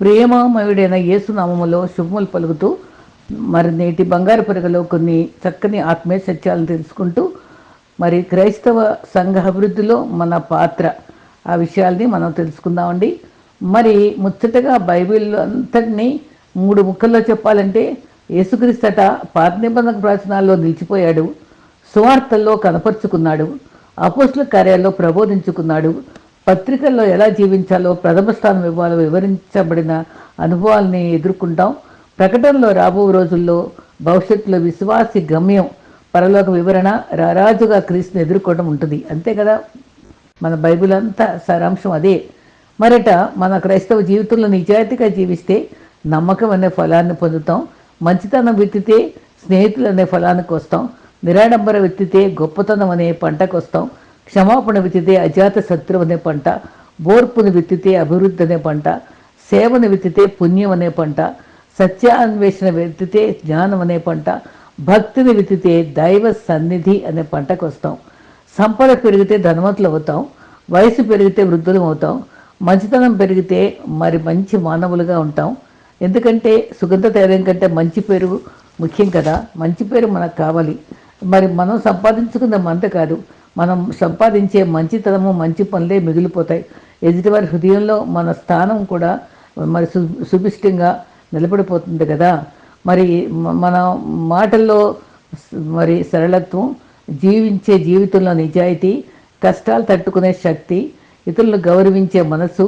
ప్రేమమయుడైన యేసునామములో శుభములు పలుకుతూ మరి నేటి బంగారు పెరగలో కొన్ని చక్కని ఆత్మీయ సత్యాలను తెలుసుకుంటూ మరి క్రైస్తవ సంఘ అభివృద్ధిలో మన పాత్ర ఆ విషయాల్ని మనం తెలుసుకుందామండి. మరి ముచ్చటగా బైబిల్ అంతటినీ మూడు ముక్కల్లో చెప్పాలంటే యేసుక్రీస్తట పాత నిబంధన ప్రవచనాల్లో నిలిచిపోయాడు సువార్తల్లో కనపరుచుకున్నాడు అపోస్ల కార్యాల్లో ప్రబోధించుకున్నాడు పత్రికల్లో ఎలా జీవించాలో ప్రథమ స్థానం ఇవ్వాలో వివరించబడిన అనుభవాల్ని ఎదుర్కొంటాం. ప్రకటనలో రాబో రోజుల్లో భవిష్యత్తులో విశ్వాసి గమ్యం పరలోక వివరణ రారాజుగా క్రీస్తుని ఎదుర్కోవడం ఉంటుంది. అంతే కదా? మన బైబిల్ అంతా సారాంశం అదే. మరట మన క్రైస్తవ జీవితంలో నిజాయితీగా జీవిస్తే నమ్మకం అనే ఫలాన్ని పొందుతాం. మంచితనం విత్తితే స్నేహితులు అనే ఫలానికి వస్తాం. నిరాడంబర విత్తితే గొప్పతనం అనే పంటకు వస్తాం. క్షమాపణ విత్తితే అజాత శత్రువు అనే పంట బోర్పును విత్తితే అభివృద్ధి అనే పంట సేవను విత్తితే పుణ్యం అనే పంట సత్యాన్వేషణ విత్తితే జ్ఞానం అనే పంట భక్తిని విత్తితే దైవ సన్నిధి అనే పంటకు వస్తాం. సంపద పెరిగితే ధనవంతులు అవుతాం. వయసు పెరిగితే వృద్ధులం అవుతాం. మంచితనం పెరిగితే మరి మంచి మానవులుగా ఉంటాం. ఎందుకంటే సుగంధ తైలం కంటే మంచి పేరు ముఖ్యం కదా. మంచి పేరు మనకు కావాలి. మరి మనం సంపాదించుకున్న మంత కాదు. మనం సంపాదించే మంచితనము మంచి పనులే మిగిలిపోతాయి. ఎదుటివారి హృదయంలో మన స్థానం కూడా మరి సు సుభిష్టంగా నిలబడిపోతుంది కదా. మరి మన మాటల్లో మరి సరళత్వం జీవించే జీవితంలో నిజాయితీ కష్టాలు తట్టుకునే శక్తి ఇతరులను గౌరవించే మనసు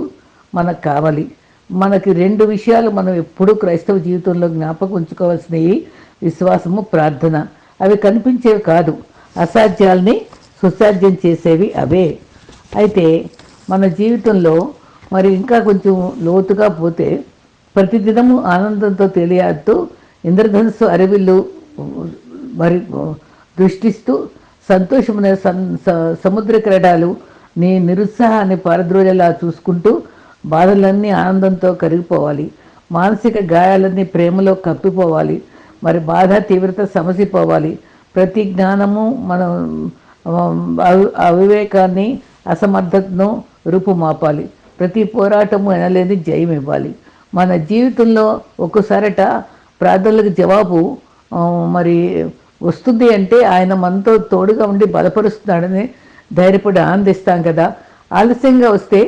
మనకు కావాలి. మనకి రెండు విషయాలు మనం ఎప్పుడూ క్రైస్తవ జీవితంలో జ్ఞాపకం ఉంచుకోవాల్సినవి విశ్వాసము ప్రార్థన. అవి కనిపించేవి కాదు. అసాధ్యాల్ని సుసాధ్యం చేసేవి అవే. అయితే మన జీవితంలో మరి ఇంకా కొంచెం లోతుగా పోతే ప్రతిదినము ఆనందంతో తెలియాడుతూ ఇంద్రధనుస్సు అరవిల్లు మరి దృష్టిస్తూ సంతోషమైన సముద్ర క్రీడలు నీ నిరుత్సాహాన్ని పారద్రోజేలా చూసుకుంటూ బాధలన్నీ ఆనందంతో కరిగిపోవాలి. మానసిక గాయాలన్నీ ప్రేమలో కప్పిపోవాలి. మరి బాధ తీవ్రత సమసిపోవాలి. ప్రతి జ్ఞానము మనం అవివేకాన్ని అసమర్థతను రూపుమాపాలి. ప్రతి పోరాటము ఎనలేని జయం ఇవ్వాలి. మన జీవితంలో ఒక్కసారట ప్రార్థనలకు జవాబు మరి వస్తుంది అంటే ఆయన మనతో తోడుగా ఉండి బలపరుస్తున్నాడని ధైర్యపడి ఆనందిస్తాం కదా. ఆలస్యంగా వస్తే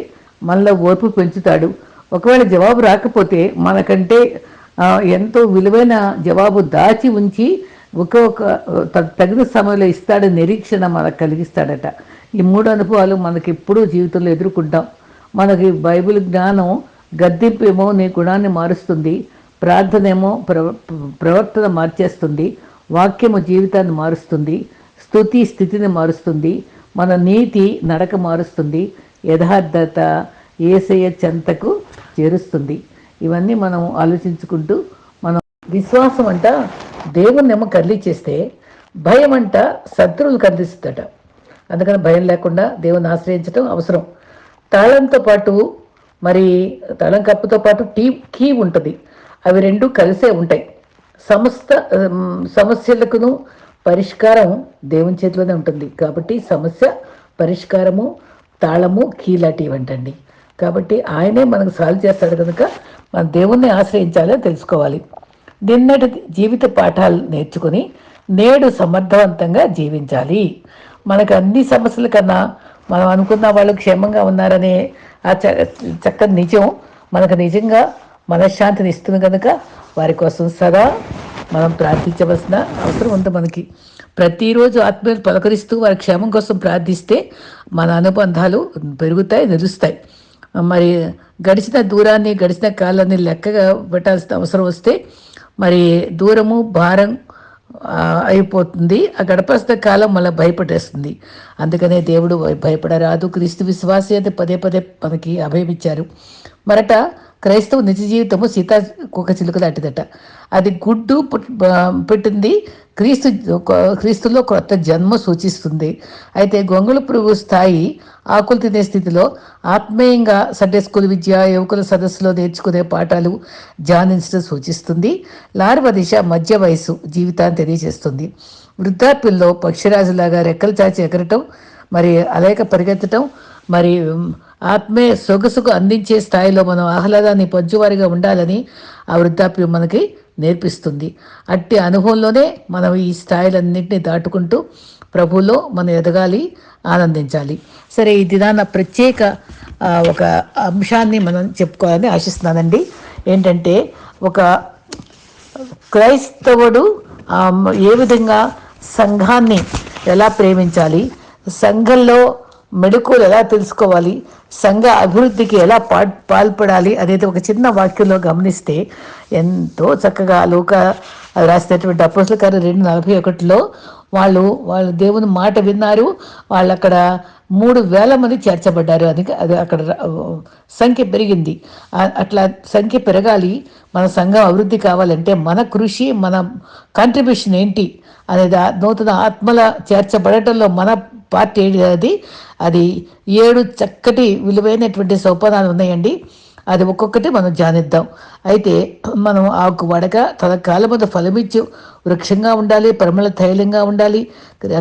మనలో ఓర్పు పెంచుతాడు. ఒకవేళ జవాబు రాకపోతే మనకంటే ఎంతో విలువైన జవాబు దాచి ఉంచి ఒక్కొక్క తగిన సమయంలో ఇస్తాడని నిరీక్షణ మనకు కలిగిస్తాడట. ఈ మూడు అనుభవాలు మనకి ఎప్పుడూ జీవితంలో ఎదుర్కొంటాం. మనకి బైబిల్ జ్ఞానం గద్దింపు ఏమో నీ గుణాన్ని మారుస్తుంది ప్రార్థన ఏమో ప్రవ ప్రవర్తన మార్చేస్తుంది వాక్యము జీవితాన్ని మారుస్తుంది స్థుతి స్థితిని మారుస్తుంది మన నీతి నడక మారుస్తుంది యథార్థత ఏసయ చెంతకు చేరుస్తుంది. ఇవన్నీ మనం ఆలోచించుకుంటూ మనం విశ్వాసం అంట దేవుణ్ణేమో కదిలిచ్చేస్తే భయం అంట శత్రువులు కదిలిస్తుందట అందుకని భయం లేకుండా దేవుని ఆశ్రయించడం అవసరం. తాళంతో పాటు మరి తాళం కప్పుతో పాటు టీ కీ ఉంటుంది. అవి రెండు కలిసే ఉంటాయి. సమస్త సమస్యలకును పరిష్కారం దేవుని చేతిలోనే ఉంటుంది. కాబట్టి సమస్య పరిష్కారము తాళము కీ లాంటివి అంటండి కాబట్టి ఆయనే మనకు సాల్వ్ చేస్తాడు కనుక మన దేవుణ్ణి ఆశ్రయించాలో తెలుసుకోవాలి. నిన్నటి జీవిత పాఠాలు నేర్చుకుని నేడు సమర్థవంతంగా జీవించాలి. మనకు అన్ని సమస్యల కన్నా మనం అనుకున్న వాళ్ళు క్షేమంగా ఉన్నారనే ఆ చ చక్కని నిజం మనకు నిజంగా మనశ్శాంతిని ఇస్తుంది కనుక వారి కోసం సదా మనం ప్రార్థించవలసిన అవసరం ఉంది మనకి. ప్రతిరోజు ఆత్మీయులు పలకరిస్తూ వారి క్షేమం కోసం ప్రార్థిస్తే మన అనుబంధాలు పెరుగుతాయి నిలుస్తాయి. మరి గడిచిన దూరాన్ని గడిచిన కాలాన్ని లెక్కగా పెట్టాల్సిన అవసరం వస్తే మరి దూరము భారం అయిపోతుంది. ఆ గడపస్త కాలం మళ్ళీ భయపడేస్తుంది. అందుకనే దేవుడు భయపడరాదు. క్రీస్తు విశ్వాసి అయితే పదే పదే మనకి అభయమిచ్చారు. మరట క్రైస్తవ నిజ జీవితము సీతా కుక్క చిలుక దాటిదట. అది గుడ్డు పెట్టింది. క్రీస్తు క్రీస్తులో కొత్త జన్మ సూచిస్తుంది. అయితే గొంగళ పురుగు స్థాయి ఆకులు తినే స్థితిలో ఆత్మీయంగా సండే స్కూల్ విద్య యువకుల సదస్సులో నేర్చుకునే పాఠాలు ధ్యానించడం సూచిస్తుంది. లార్వ దిశ మధ్య వయసు జీవితాన్ని తెలియజేస్తుంది. వృద్ధాప్యంలో పక్షిరాజులాగా రెక్కలు చాచి ఎగరటం మరి అలేక పరిగెత్తటం మరి ఆత్మే సొగసుకు అందించే స్థాయిలో మనం ఆహ్లాదాన్ని పంచువారిగా ఉండాలని ఆ వృద్ధాప్యం మనకి నేర్పిస్తుంది. అట్టి అనుభవంలోనే మనం ఈ స్థాయిలన్నింటినీ దాటుకుంటూ ప్రభులో మనం ఎదగాలి ఆనందించాలి. సరే ఈ దినాన ప్రత్యేక ఒక అంశాన్ని మనం చెప్పుకోవాలని ఆశిస్తున్నానండి. ఏంటంటే ఒక క్రైస్తవుడు ఏ విధంగా సంఘాన్ని ఎలా ప్రేమించాలి సంఘంలో మెడుకులు ఎలా తెలుసుకోవాలి? సంఘ అభివృద్ధికి ఎలా పా పాల్పడాలి? అనేది ఒక చిన్న వాక్యంలో గమనిస్తే ఎంతో చక్కగా లోక రాసినటువంటి అపోసుల గారు రెండు నలభై ఒకటిలో వాళ్ళు వాళ్ళు దేవుని మాట విన్నారు. వాళ్ళు అక్కడ మూడు వేల మంది చేర్చబడ్డారు. అది అది అక్కడ సంఖ్య పెరిగింది. అట్లా సంఖ్య పెరగాలి. మన సంఘం అభివృద్ధి కావాలంటే మన కృషి మన కాంట్రిబ్యూషన్ ఏంటి? అనేది నూతన ఆత్మల చేర్చబడటంలో మన పార్టీ అది? అది ఏడు చక్కటి విలువైనటువంటి సోపానాలు ఉన్నాయండి. అది ఒక్కొక్కటి మనం ధ్యానిద్దాం అయితే మనం ఆకు వడక తన కాలముద ఫలమిచ్చు వృక్షంగా ఉండాలి పరిమళ తైలంగా ఉండాలి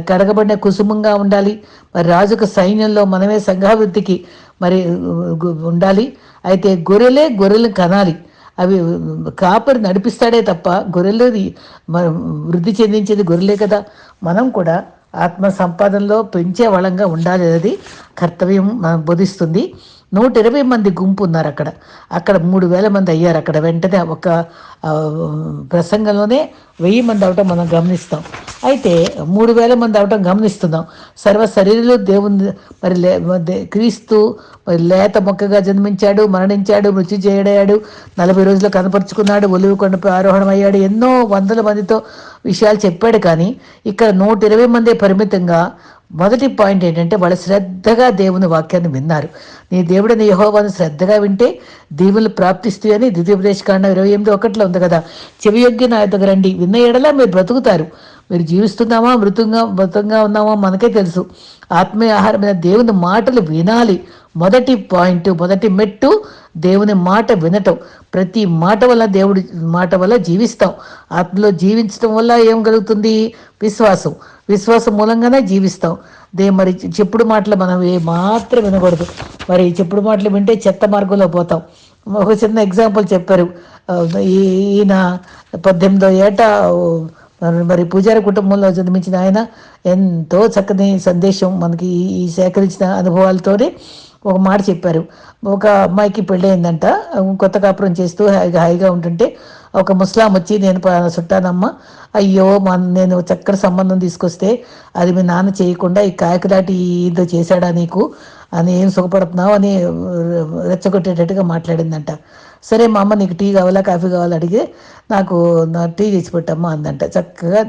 కడగబడిన కుసుమంగా ఉండాలి. మరి రాజుకు సైన్యంలో మనమే సంఘాభివృద్ధికి మరి ఉండాలి. అయితే గొర్రెలే గొర్రెలను కనాలి. అవి కాపరి నడిపిస్తాడే తప్ప గొర్రెలు వృద్ధి చెందించేది గొర్రెలే కదా. మనం కూడా ఆత్మ సంపాదనలో పెంచే వాళ్ళంగా ఉండాలి అది. కర్తవ్యం మనం బోధిస్తుంది. నూట ఇరవై మంది గుంపు ఉన్నారు అక్కడ. అక్కడ మూడు వేల మంది అయ్యారు. అక్కడ వెంటనే ఒక ప్రసంగంలోనే వెయ్యి మంది అవటం మనం గమనిస్తాం. అయితే మూడు వేల మంది అవటం గమనిస్తున్నాం. సర్వ శరీరులు దేవుని మరి లే క్రీస్తు మరి లేత మొక్కగా జన్మించాడు మరణించాడు మృత్యు చేయడాడు నలభై రోజులు కనపరుచుకున్నాడు ఒలివి కొండపై ఆరోహణం అయ్యాడు ఎన్నో వందల మందితో విషయాలు చెప్పాడు కానీ ఇక్కడ నూట ఇరవై మందే పరిమితంగా మొదటి పాయింట్ ఏంటంటే వాళ్ళు శ్రద్ధగా దేవుని వాక్యాన్ని విన్నారు. నీ దేవుడు నీ యహోవాను శ్రద్ధగా వింటే దీవులు ప్రాప్తిస్తూ అని ద్వితీయోపదేశకాండం ఇరవై ఎనిమిది ఒకటిలో ఉంది కదా. చెవియొగ్గి నా రండి. విన్న ఎడలా మీరు బ్రతుకుతారు. మీరు జీవిస్తున్నామా? మృతంగా మృతంగా ఉన్నామా? మనకే తెలుసు. ఆత్మీయ ఆహారమైన దేవుని మాటలు వినాలి. మొదటి పాయింట్ మొదటి మెట్టు దేవుని మాట వినటం. ప్రతి మాట వల్ల దేవుడి మాట వల్ల జీవిస్తాం. ఆత్మలో జీవించడం వల్ల ఏం కలుగుతుంది? విశ్వాసం. విశ్వాసం మూలంగానే జీవిస్తాం. దే మరి చెప్పుడు మాటలు మనం ఏ మాత్రం వినకూడదు. మరి చెప్పుడు మాటలు వింటే చెత్త మార్గంలో పోతాం. ఒక చిన్న ఎగ్జాంపుల్ చెప్పారు. ఈ- ఈయన పద్దెనిమిదో ఏట మరి- పూజారి కుటుంబంలో జన్మించిన ఆయన ఎంతో చక్కని సందేశం మనకి ఈ సేకరించిన అనుభవాలతోనే ఒక మాట చెప్పారు. ఒక అమ్మాయికి పెళ్ళయిందంట. కొత్త కాపురం చేస్తూ హాయిగా హాయిగా ఉంటుంటే ఒక ముస్లాం వచ్చి నేను చుట్టానమ్మ. అయ్యో మా నేను చక్కటి సంబంధం తీసుకొస్తే అది మీ నాన్న చేయకుండా ఈ కాకిలాటి ఇదో చేశాడా నీకు? అని ఏం సుఖపడుతున్నావు? అని రెచ్చగొట్టేటట్టుగా మాట్లాడిందంట. సరే మా అమ్మ నీకు టీ కావాలా కాఫీ కావాలా అడిగే నాకు నా టీ చేసి పెట్టమ్మా అందంట. చక్కగా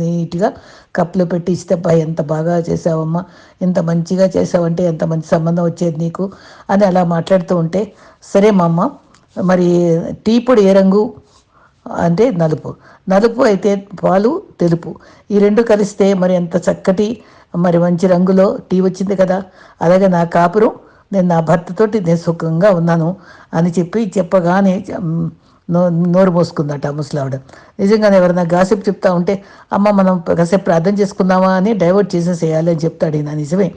నీట్గా కప్లో పెట్టి ఇస్తే అబ్బా ఎంత బాగా చేసావమ్మా ఎంత మంచిగా చేసావంటే ఎంత మంచి సంబంధం వచ్చేది నీకు అని అలా మాట్లాడుతూ ఉంటే సరే మా అమ్మ మరి టీ పొడి ఏ రంగు? అంటే నలుపు. నలుపు అయితే పాలు తెలుపు. ఈ రెండు కలిస్తే మరి ఎంత చక్కటి మరి మంచి రంగులో టీ వచ్చింది కదా. అలాగే నా కాపురం నేను నా భర్తతోటి నేను సుఖంగా ఉన్నాను అని చెప్పి చెప్పగానే నో నోరు మోసుకుందట ముసలావిడ నిజంగానే ఎవరైనా గాసిప్ చెప్తా ఉంటే అమ్మ మనం కాసేపు ప్రార్థన చేసుకుందామా అని డైవర్ట్ చేసేసేయాలి అని చెప్తాడు నా నిజమే.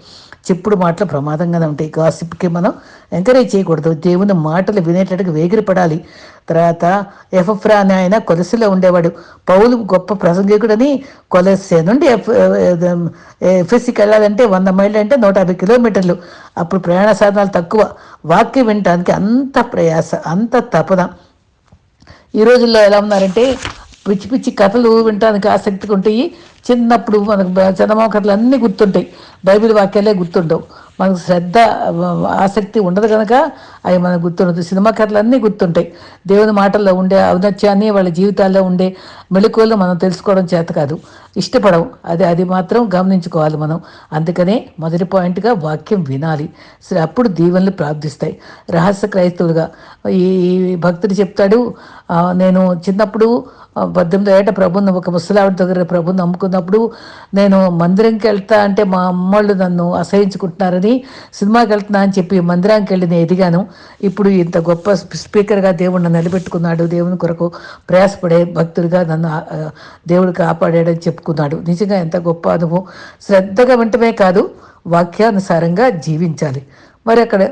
చెప్పుడు మాటలు ప్రమాదంగానే ఉంటాయి. గాసిప్కి మనం ఎంకరేజ్ చేయకూడదు. దేవుని మాటలు వినేటట్టుగా వేగిరపడాలి తర్వాత ఎఫ్రా అని ఆయన కొలసిలో ఉండేవాడు. పౌలు గొప్ప ప్రసంగికుడని కొలసే నుండి ఎఫ్ ఎఫ్ఎస్సికి వెళ్ళాలంటే వంద మైళ్ళు అంటే నూట యాభై కిలోమీటర్లు. అప్పుడు ప్రయాణ సాధనాలు తక్కువ. వాక్యం వినటానికి అంత ప్రయాస అంత తపన. ఈ రోజుల్లో ఎలా ఉన్నారంటే పిచ్చి పిచ్చి కథలు వినటానికి ఆసక్తిగా ఉంటాయి. చిన్నప్పుడు మనకు చందమామ కథలు అన్నీ గుర్తుంటాయి. బైబిల్ వాక్యాలే గుర్తుండవు. మనకు శ్రద్ధ ఆసక్తి ఉండదు కనుక అవి మనకు గుర్తుండదు. సినిమా కథలు అన్నీ గుర్తుంటాయి. దేవుని మాటల్లో ఉండే ఔన్నత్యాన్ని వాళ్ళ జీవితాల్లో ఉండే మెళుకువలు మనం తెలుసుకోవడం చేత కాదు. ఇష్టపడవు. అది అది మాత్రం గమనించుకోవాలి మనం. అందుకనే మొదటి పాయింట్గా వాక్యం వినాలి. సరే అప్పుడు దీవెనలు ప్రార్థిస్తాయి రహస్య క్రైస్తవులుగా ఈ భక్తుడు చెప్తాడు నేను చిన్నప్పుడు పద్దెనిమిది ఏట ప్రభుని ఒక ముసలావిడ దగ్గర ప్రభుని నమ్ముకున్నప్పుడు నేను మందిరంకి వెళ్తా అంటే మా అమ్మళ్ళు నన్ను అసహించుకుంటున్నారని సినిమాకి వెళ్తున్నా అని చెప్పి మందిరానికి వెళ్ళి నేను ఎదిగాను. ఇప్పుడు ఇంత గొప్ప స్పీకర్గా దేవుడు నిలబెట్టుకున్నాడు. దేవుని కొరకు ప్రయాసపడే భక్తుడిగా నన్ను దేవుడు కాపాడాడని చెప్పుకున్నాడు. నిజంగా ఎంత గొప్ప అనుభవం. శ్రద్ధగా వింటమే కాదు వాక్యానుసారంగా జీవించాలి. మరి అక్కడ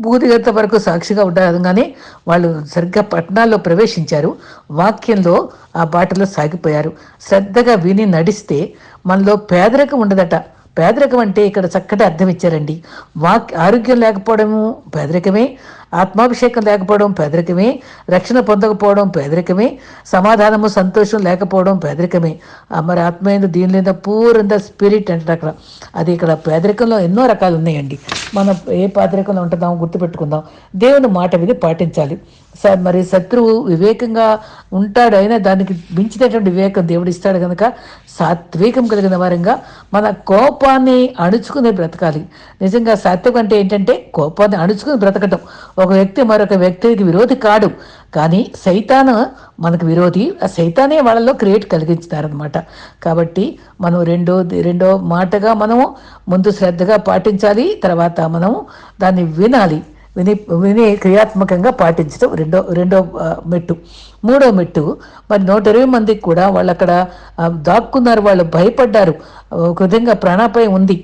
బూదిగత వరకు సాక్షిగా ఉంటారు. కానీ వాళ్ళు సరిగ్గా పట్టణాల్లో ప్రవేశించారు. వాక్యంలో ఆ బాటలో సాగిపోయారు. శ్రద్ధగా విని నడిస్తే మనలో పేదరికం ఉండదట. పేదరికం అంటే ఇక్కడ చక్కటి అర్థం ఇచ్చారండి. వాక్ ఆరోగ్యం లేకపోవడము పేదరికమే ఆత్మాభిషేకం లేకపోవడం పేదరికమే రక్షణ పొందకపోవడం పేదరికమే సమాధానము సంతోషం లేకపోవడం పేదరికమే. మరి ఆత్మీయ దీని లేదా పూర్ స్పిరిట్ అంటే అక్కడ అది ఇక్కడ పేదరికంలో ఎన్నో రకాలు ఉన్నాయండి. మనం ఏ పేదరికంలో ఉంటుందాం గుర్తుపెట్టుకుందాం. దేవుని మాట మీద పాటించాలి. మరి శత్రువు వివేకంగా ఉంటాడు అయినా దానికి మించినటువంటి వివేకం దేవుడు ఇస్తాడు కనుక సాత్వికం కలిగిన వారంగా మన కోపాన్ని అణుచుకుని బ్రతకాలి. నిజంగా సాత్వికం అంటే ఏంటంటే కోపాన్ని అణుచుకుని బ్రతకటం. ఒక వ్యక్తి మరొక వ్యక్తికి విరోధి కాడు కానీ సైతాను మనకు విరోధి ఆ సైతానే వాళ్ళలో క్రియేట్ కలిగించినారనమాట కాబట్టి మనం రెండో రెండో మాటగా మనము ముందు శ్రద్ధగా పాటించాలి తర్వాత మనము దాన్ని వినాలి. విని విని క్రియాత్మకంగా పాటించడం రెండో రెండో మెట్టు. మూడో మెట్టు. మరి నూట ఇరవై మందికి కూడా వాళ్ళు అక్కడ దాక్కున్నారు వాళ్ళు భయపడ్డారు. ఒక విధంగా ప్రాణాపాయం ఉంది.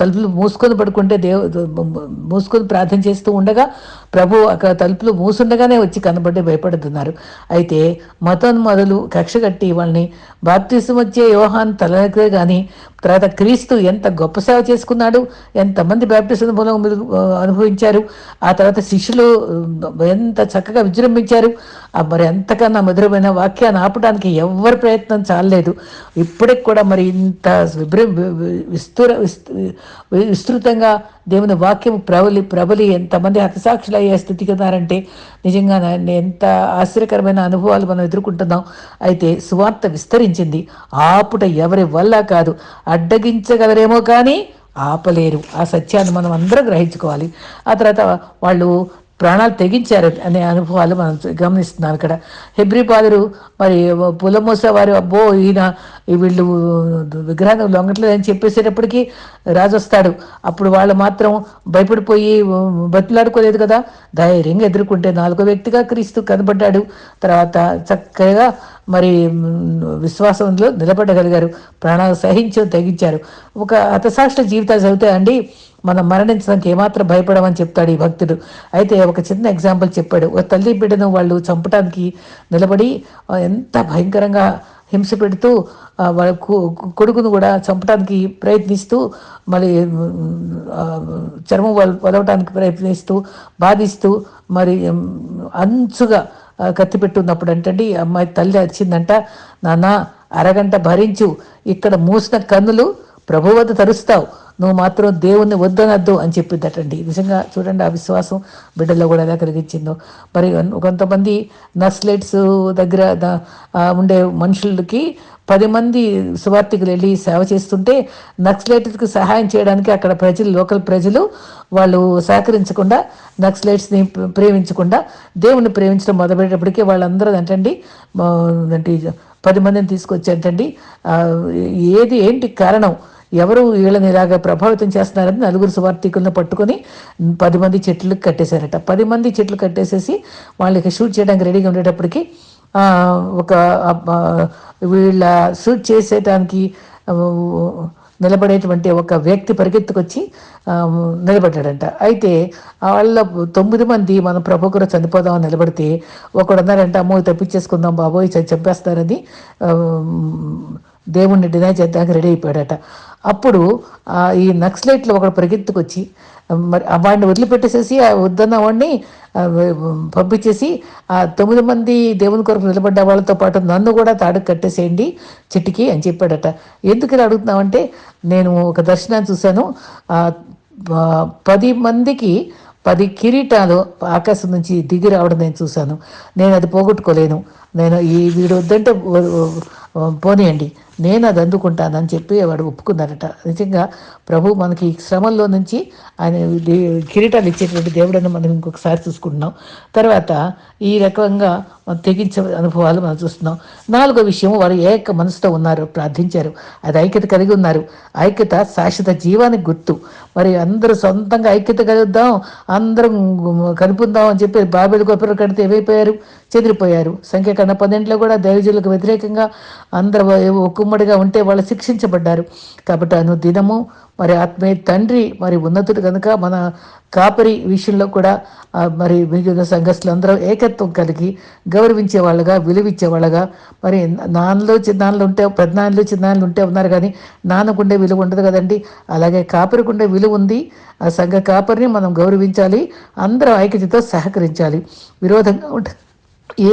తలుపులు మూసుకొని పడుకుంటే దేవ మూసుకొని ప్రార్థన చేస్తూ ఉండగా ప్రభు అక్కడ తలుపులు మూసుండగానే వచ్చి కనబడి భయపడుతున్నారు. అయితే మతోన్మాదులు కక్ష కట్టి వాళ్ళని బాప్తిసం వచ్చే యోహాన్ తలనకే కానీ తర్వాత క్రీస్తు ఎంత గొప్ప సేవ చేసుకున్నాడు ఎంతమంది బ్యాప్టిజం అనుభవం అనుభవించారు ఆ తర్వాత శిష్యులు ఎంత చక్కగా విజృంభించారు మరి ఎంతకన్నా మధురమైన వాక్యాన్ని ఆపడానికి ఎవరి ప్రయత్నం చాలలేదు. ఇప్పటికి కూడా మరి ఇంత విభ్ర విస్తృ విస్తృ- విస్తృతంగా దేవుని వాక్యం ప్రబలి ప్రబలి ఎంతమంది హతసాక్షులు అయ్యే స్థితికి ఉన్నారంటే నిజంగా ఎంత ఆశ్చర్యకరమైన అనుభవాలు మనం ఎదుర్కొంటున్నాం. అయితే సువార్త విస్తరించింది. ఆపుట ఎవరి వల్ల కాదు. అడ్డగించగలరేమో కానీ ఆపలేరు. ఆ సత్యాన్ని మనం అందరం గ్రహించుకోవాలి. ఆ తర్వాత వాళ్ళు ప్రాణాలు తెగించారు అనే అనుభవాలు మనం గమనిస్తున్నాం ఇక్కడ. హెబ్రి పాదరు మరి పులమోస వారు అబ్బో ఈయన వీళ్ళు విగ్రహాన్ని లొంగట్లేదని చెప్పేసేటప్పటికి రాజు వస్తాడు. అప్పుడు వాళ్ళు మాత్రం భయపడిపోయి బతులాడుకోలేదు కదా. ధైర్యంగా ఎదుర్కొంటే నాలుగో వ్యక్తిగా క్రీస్తు కనబడ్డాడు. తర్వాత చక్కగా మరి విశ్వాసంలో నిలబడగలిగారు. ప్రాణాలు సహించు తెగించారు. ఒక హతసాక్ష జీవితాలు చదివితే మనం మరణించడానికి ఏమాత్రం భయపడమని చెప్తాడు ఈ భక్తుడు. అయితే ఒక చిన్న ఎగ్జాంపుల్ చెప్పాడు. ఒక తల్లి బిడ్డను వాళ్ళు చంపడానికి నిలబడి ఎంత భయంకరంగా హింస పెడుతూ వాళ్ళ కొడుకును కూడా చంపడానికి ప్రయత్నిస్తూ మళ్ళీ చర్మం వదవటానికి ప్రయత్నిస్తూ బాధిస్తూ మరి అంచుగా కత్తి పెట్టున్నప్పుడు అంటండి అమ్మాయి తల్లి వచ్చిందంట నాన్న అరగంట భరించు ఇక్కడ మూసిన కన్నులు ప్రభు వద్ద తరుస్తావు. నువ్వు మాత్రం దేవుణ్ణి వద్దనద్దు అని చెప్పిందటండి నిజంగా చూడండి ఆ విశ్వాసం బిడ్డల్లో కూడా ఎలా కలిగించిందో. మరి కొంతమంది నస్లెట్స్ దగ్గర ఉండే మనుషులకి పది మంది సువార్థికులు వెళ్ళి సేవ చేస్తుంటే నక్సలైట్స్కి సహాయం చేయడానికి అక్కడ ప్రజలు లోకల్ ప్రజలు వాళ్ళు సహకరించకుండా నక్సలైట్స్ని ప్రేమించకుండా దేవుణ్ణి ప్రేమించడం మొదలుపెట్టేటప్పటికీ వాళ్ళందరూ ఏంటండి పది మందిని తీసుకొచ్చేటండి ఏది ఏంటి కారణం ఎవరు వీళ్ళని ఇలాగ ప్రభావితం చేస్తున్నారని నలుగురు సువార్థికులను పట్టుకొని పది మంది చెట్లు కట్టేశారట. పది మంది చెట్లు కట్టేసేసి వాళ్ళకి షూట్ చేయడానికి రెడీగా ఉండేటప్పటికి ఒక వీళ్ళ షూట్ చేసేటానికి నిలబడేటువంటి ఒక వ్యక్తి పరిగెత్తుకొచ్చి నిలబడ్డాడంట. అయితే వాళ్ళ తొమ్మిది మంది మన ప్రభు కూడా చనిపోదామని నిలబడితే ఒకడు అన్నారంట అమ్మో తప్పించేసుకుందాం బాబోయ్ చంపేస్తారని దేవుణ్ణి డినై చేద్దానికి రెడీ అయిపోయాడట. అప్పుడు ఈ నక్సలైట్లు ఒకడు పరిగెత్తుకొచ్చి మరి ఆ వాడిని వదిలిపెట్టేసేసి ఆ వద్దన్న వాడిని పంపించేసి ఆ తొమ్మిది మంది దేవుని కొరకు నిలబడ్డ వాళ్ళతో పాటు నన్ను కూడా తాడు కట్టేసేయండి చెట్టుకి అని చెప్పాడట. ఎందుకు ఇలా అడుగుతున్నామంటే నేను ఒక దర్శనాన్ని చూశాను. పది మందికి పది కిరీటాలు ఆకాశం నుంచి దిగి రావడం నేను చూశాను. నేను అది పోగొట్టుకోలేను. నేను ఈ వీడు వద్దంటే పోనీయండి నేను అది అందుకుంటానని చెప్పి వాడు ఒప్పుకున్నారట. నిజంగా ప్రభు మనకి ఈ శ్రమల్లో నుంచి ఆయన కిరీటాలు ఇచ్చేటువంటి దేవుడని మనం ఇంకొకసారి చూసుకుంటున్నాం. తర్వాత ఈ రకంగా మనం తెగించే అనుభవాలు మనం చూస్తున్నాం. నాలుగో విషయం వారు ఏక మనసుతో ఉన్నారు ప్రార్థించారు. అది ఐక్యత కలిగి ఉన్నారు. ఐక్యత శాశ్వత జీవానికి గుర్తు. మరి అందరూ సొంతంగా ఐక్యత కలుద్దాం అందరం కలుపుందాం అని చెప్పి బాబేలు గొప్పలు కడితే ఏమైపోయారు? చెదిరిపోయారు. సంఖ్యాకరణ పన్నెండులో కూడా దైవజులకు వ్యతిరేకంగా అందరూ ఒక్కుమ్మడిగా ఉంటే వాళ్ళు శిక్షించబడ్డారు. కాబట్టి అనుదినము మరి ఆత్మీయ తండ్రి మరి ఉన్నతుడు కనుక మన కాపరి విషయంలో కూడా మరి మిగిలిన సంఘస్థులు అందరూ ఏకత్వం కలిగి గౌరవించే వాళ్ళగా విలువిచ్చే వాళ్ళగా మరి నాన్నలో చిన్నాన్నలు ఉంటే పెద్దనాన్నలు చిన్నాన్నలు ఉంటే ఉన్నారు కానీ నాన్నకుండే విలువ ఉండదు కదండి. అలాగే కాపరికుండే విలువ ఉంది. ఆ సంఘ కాపరిని మనం గౌరవించాలి. అందరం ఐక్యతతో సహకరించాలి. విరోధంగా ఉంటుంది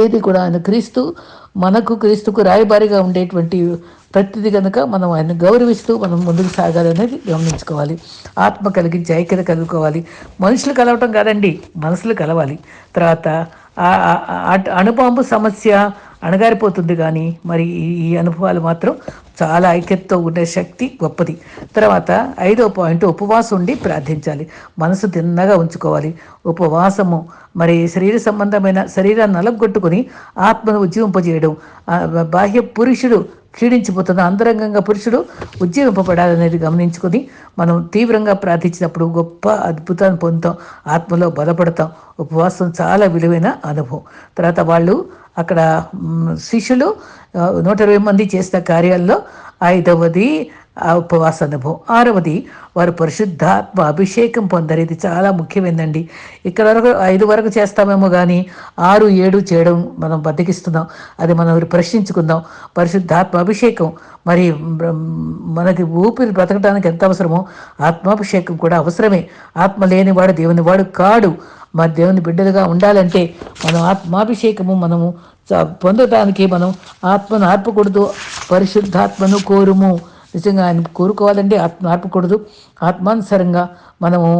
ఏది కూడా ఆయన క్రీస్తు మనకు క్రీస్తుకు రాయబారిగా ఉండేటువంటి ప్రతిది కనుక మనం ఆయన గౌరవిస్తూ మనం ముందుకు సాగాలనేది గమనించుకోవాలి. ఆత్మ కలిగించి ఐక్యత కలుగుకోవాలి. మనుషులు కలవటం కాదండి మనసులు కలవాలి. తర్వాత ఆ- అణుబాంబు సమస్య అణగారిపోతుంది కానీ మరి ఈ- అనుభవాలు మాత్రం చాలా ఐక్యతతో ఉండే శక్తి గొప్పది. తర్వాత ఐదో పాయింట్ ఉపవాసం ఉండి ప్రార్థించాలి. మనసు తిన్నగా ఉంచుకోవాలి. ఉపవాసము మరి శరీర సంబంధమైన శరీరాన్ని నలగొట్టుకుని ఆత్మను ఉజ్జీవింపజేయడం. బాహ్య పురుషుడు క్షీణించిపోతున్న అంతరంగంగా పురుషుడు ఉజ్జీవింపబడాలనేది గమనించుకొని మనం తీవ్రంగా ప్రార్థించినప్పుడు గొప్ప అద్భుతాన్ని పొందుతాం. ఆత్మలో బలపడతాం. ఉపవాసం చాలా విలువైన అనుభవం. తర్వాత వాళ్ళు అక్కడ శిష్యులు నూట ఇరవై మంది చేసిన కార్యాల్లో ఐదవది ఉపవాస అనుభవం. ఆరవది వారు పరిశుద్ధాత్మ అభిషేకం పొందరు. ఇది చాలా ముఖ్యమైందండి. ఇక్కడ వరకు ఐదు వరకు చేస్తామేమో కానీ ఆరు ఏడు చేయడం మనం బద్దకిస్తున్నాం అది మనం ప్రశ్నించుకుందాం. పరిశుద్ధాత్మ అభిషేకం మరి మనకి ఊపిరి బ్రతకడానికి ఎంత అవసరమో ఆత్మాభిషేకం కూడా అవసరమే. ఆత్మ లేనివాడు దేవుని వాడు కాడు. మా దేవుని బిడ్డలుగా ఉండాలంటే మనం ఆత్మాభిషేకము మనము పొందటానికి మనం ఆత్మను ఆర్పకూడదు పరిశుద్ధాత్మను కోరుము. నిజంగా ఆయన కోరుకోవాలంటే ఆత్మ ఆర్పకూడదు. ఆత్మానుసరంగా మనము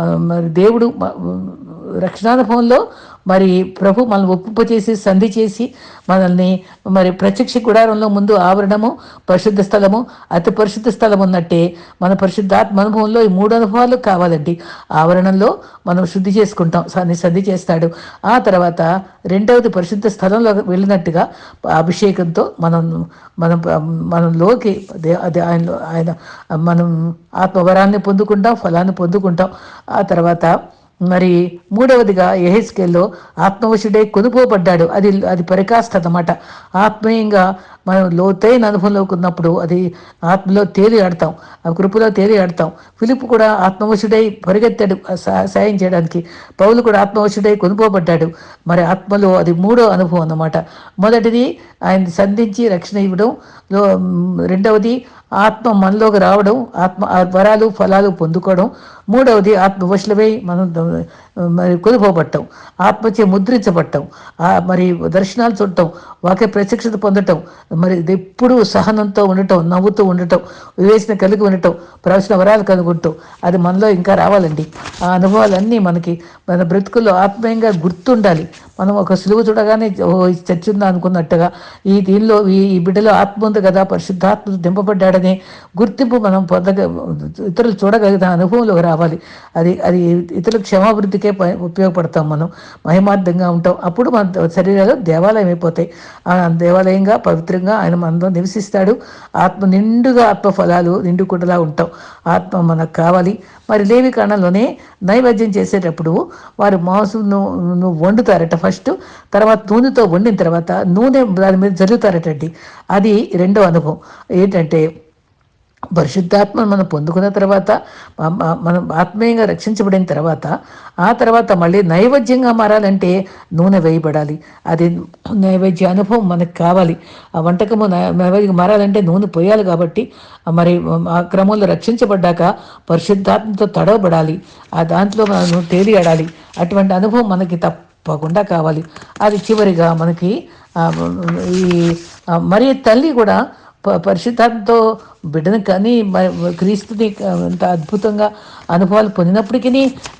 మరి దేవుడు రక్షణ రక్షణానుభవంలో మరి ప్రభు మనల్ని ఒప్పింపచేసి సంధి చేసి మనల్ని మరి ప్రత్యక్ష గుడారంలో ముందు ఆవరణము పరిశుద్ధ స్థలము అతి పరిశుద్ధ స్థలం ఉన్నట్టే మన పరిశుద్ధాత్మ అనుభవంలో ఈ మూడు అనుభవాలు కావాలండి. ఆవరణంలో మనం శుద్ధి చేసుకుంటాం సాన్ని సంధి చేస్తాడు. ఆ తర్వాత రెండవది పరిశుద్ధ స్థలంలో వెళ్ళినట్టుగా అభిషేకంతో మనం మనం మనలోకి దే- ఆయన ఆయన మనం ఆత్మవరాన్ని పొందుకుంటాం ఫలాన్ని పొందుకుంటాం. ఆ తర్వాత మరి మూడవదిగా ఎహెస్కేల్లో ఆత్మవశుడే కొనుపోబడ్డాడు అది అది పరికాష్ట అన్నమాట ఆత్మీయంగా మనం లోతైన అనుభవంలోకి ఉన్నప్పుడు అది ఆత్మలో తేలి ఆడతాం. ఆ కృపలో తేలి ఆడతాం. ఫిలిప్ కూడా ఆత్మవశుడై పరిగెత్తాడు సాయం చేయడానికి. పౌలు కూడా ఆత్మవశుడై కొనుకోబడ్డాడు మరి ఆత్మలో అది మూడో అనుభవం అన్నమాట. మొదటిది ఆయన సంధించి రక్షణ ఇవ్వడం. రెండవది ఆత్మ మనలోకి రావడం. ఆత్మ వరాలు ఫలాలు పొందుకోవడం. మూడవది ఆత్మవశులమై మనం మరి కొనుపోబట్టం ఆత్మచే ముద్రించబట్టం మరి దర్శనాలు చూడటం వాక్య ప్రత్యక్షత పొందటం మరి ఎప్పుడూ ఎప్పుడు సహనంతో ఉండటం నవ్వుతూ ఉండటం వివేచన కలిగి ఉండటం ప్రవచన వరాలు కనుగొంటూ అది మనలో ఇంకా రావాలండి. ఆ అనుభవాలన్నీ మనకి మన బ్రతుకుల్లో ఆత్మీయంగా గుర్తుండాలి. మనం ఒక సులువు చూడగానే ఓ చర్చ ఉందా అనుకున్నట్టుగా ఈ దీనిలో ఈ బిడ్డలో ఆత్మ ఉంది కదా పరిశుద్ధాత్మ దింపబడ్డాడనే గుర్తింపు మనం పొందగ ఇతరులు చూడగలిగిన అనుభవంలోకి రావాలి. అది అది ఇతరుల క్షమాభివృద్ధి దేవునికే ఉపయోగపడతాం మనం. మహిమార్థంగా ఉంటాం. అప్పుడు మన శరీరాలు దేవాలయం అయిపోతాయి. ఆ దేవాలయంగా పవిత్రంగా ఆయన మనలో నివసిస్తాడు. ఆత్మ నిండుగా ఆత్మ ఫలాలు నిండుకుండలా ఉంటాం. ఆత్మ మనకు కావాలి. మరి లేవి కారణంలోనే నైవేద్యం చేసేటప్పుడు వారు మాంసం నువ్వు వండుతారట ఫస్ట్. తర్వాత నూనెతో వండిన తర్వాత నూనె దాని మీద జల్లుతారటండి. అది రెండో అనుభవం. ఏంటంటే పరిశుద్ధాత్మను మనం పొందుకున్న తర్వాత మనం ఆత్మీయంగా రక్షించబడిన తర్వాత ఆ తర్వాత మళ్ళీ నైవేద్యంగా మారాలంటే నూనె వేయబడాలి. అది నైవేద్య అనుభవం మనకు కావాలి. ఆ వంటకము నై- నైవేద్యం మారాలంటే నూనె పోయాలి కాబట్టి మరి ఆ క్రమంలో రక్షించబడ్డాక పరిశుద్ధాత్మతో తడవబడాలి. ఆ దాంట్లో మనం తేలియాడాలి అటువంటి అనుభవం మనకి తప్పకుండా కావాలి. అది చివరిగా మనకి ఈ మరి తల్లి కూడా పరిశుద్ధాత్మతో బిడ్డను కానీ క్రీస్తుని అంత అద్భుతంగా అనుభవాలు పొందినప్పటికీ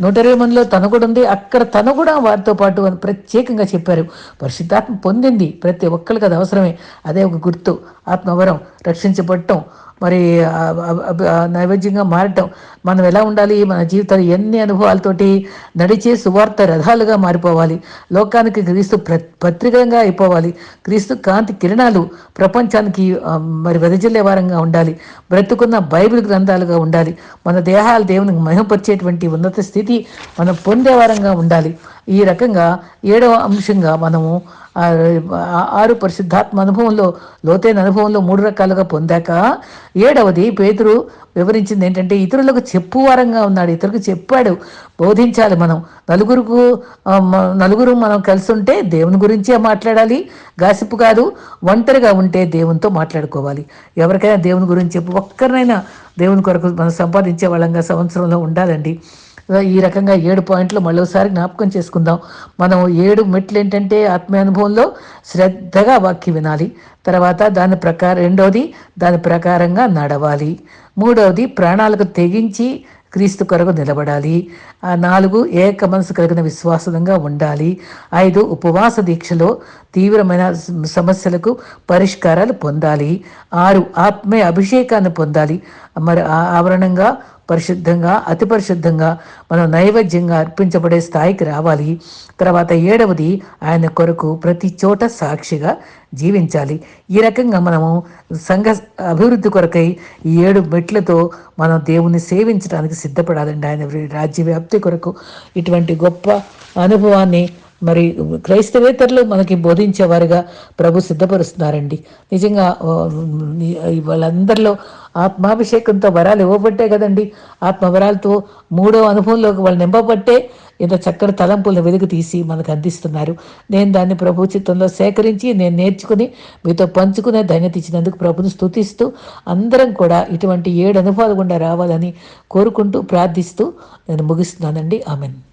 నూట ఇరవై మందిలో తను కూడా ఉంది. అక్కడ తను కూడా వారితో పాటు అని ప్రత్యేకంగా చెప్పారు. పరిశుద్ధాత్మ పొందింది ప్రతి ఒక్కరికి అది అవసరమే. అదే ఒక గుర్తు. ఆత్మవరం రక్షించబడటం మరి నైవేద్యంగా మారటం మనం ఎలా ఉండాలి? మన జీవితాలు ఎన్ని అనుభవాలతోటి నడిచే సువార్త రథాలుగా మారిపోవాలి. లోకానికి క్రీస్తు ప్ర పత్రికంగా అయిపోవాలి. క్రీస్తు కాంతి కిరణాలు ప్రపంచానికి మరి వెదజల్లే వారంగా ఉండాలి. బ్రతుకున్న బైబిల్ గ్రంథాలుగా ఉండాలి. మన దేహాలు దేవునికి మహిమపరిచేటువంటి ఉన్నత స్థితి మనం పొందే వారంగా ఉండాలి. ఈ రకంగా ఏడవ అంశంగా మనము ఆరు పరిశుద్ధాత్మ అనుభవంలో లోతైన అనుభవంలో మూడు రకాలుగా పొందాక ఏడవది పేతురు వివరించింది ఏంటంటే ఇతరులకు చెప్పువారంగా ఉన్నాడు ఇతరులకు చెప్పాడు. బోధించాలి మనం. నలుగురుకు నలుగురు మనం కలిసి ఉంటే దేవుని గురించే మాట్లాడాలి. గాసిపు కాదు ఒంటరిగా ఉంటే దేవునితో మాట్లాడుకోవాలి. ఎవరికైనా దేవుని గురించి చెప్పు ఒక్కరినైనా దేవుని కొరకు మనం సంపాదించే వాళ్ళంగా సంవత్సరంలో ఉండాలండి. ఈ రకంగా ఏడు పాయింట్లు మళ్ళీసారి జ్ఞాపకం చేసుకుందాం. మనం ఏడు మెట్లు ఏంటంటే ఆత్మీయ అనుభవంలో శ్రద్ధగా వాక్యం వినాలి. తర్వాత దాని ప్రకారం రెండవది దాని ప్రకారంగా నడవాలి. మూడవది ప్రాణాలకు తెగించి క్రీస్తు కొరకు నిలబడాలి. ఆ నాలుగు ఏక మనసు కలిగిన విశ్వాసంగా ఉండాలి. ఐదు ఉపవాస దీక్షలో తీవ్రమైన సమస్యలకు పరిష్కారాలు పొందాలి. ఆరు ఆత్మీయ అభిషేకాన్ని పొందాలి. మరి ఆవరణంగా పరిశుద్ధంగా అతి పరిశుద్ధంగా మనం నైవేద్యంగా అర్పించబడే స్థాయికి రావాలి. తర్వాత ఏడవది ఆయన కొరకు ప్రతి చోట సాక్షిగా జీవించాలి. ఈ రకంగా మనము సంఘ అభివృద్ధి కొరకై ఈ ఏడు మెట్లతో మనం దేవుని సేవించడానికి సిద్ధపడాలండి. ఆయన రాజ్యవ్యాప్తి కొరకు ఇటువంటి గొప్ప అనుభవాన్ని మరి క్రైస్తవేతరులు మనకి బోధించేవారుగా ప్రభు సిద్ధపరుస్తున్నారండి. నిజంగా వాళ్ళందరిలో ఆత్మాభిషేకంతో వరాలు ఇవ్వబట్టే కదండి. ఆత్మవరాలతో మూడో అనుభవంలోకి వాళ్ళు నింపబట్టే ఇంత చక్కటి తలంపులను వెలుగు తీసి మనకు అందిస్తున్నారు. నేను దాన్ని ప్రభు చిత్తంలో సేకరించి నేను నేర్చుకుని మీతో పంచుకునే ధన్యత ఇచ్చినందుకు ప్రభుని స్థుతిస్తూ అందరం కూడా ఇటువంటి ఏడు అనుభవాలు గుండా రావాలని కోరుకుంటూ ప్రార్థిస్తూ నేను ముగిస్తున్నానండి. ఆమెను.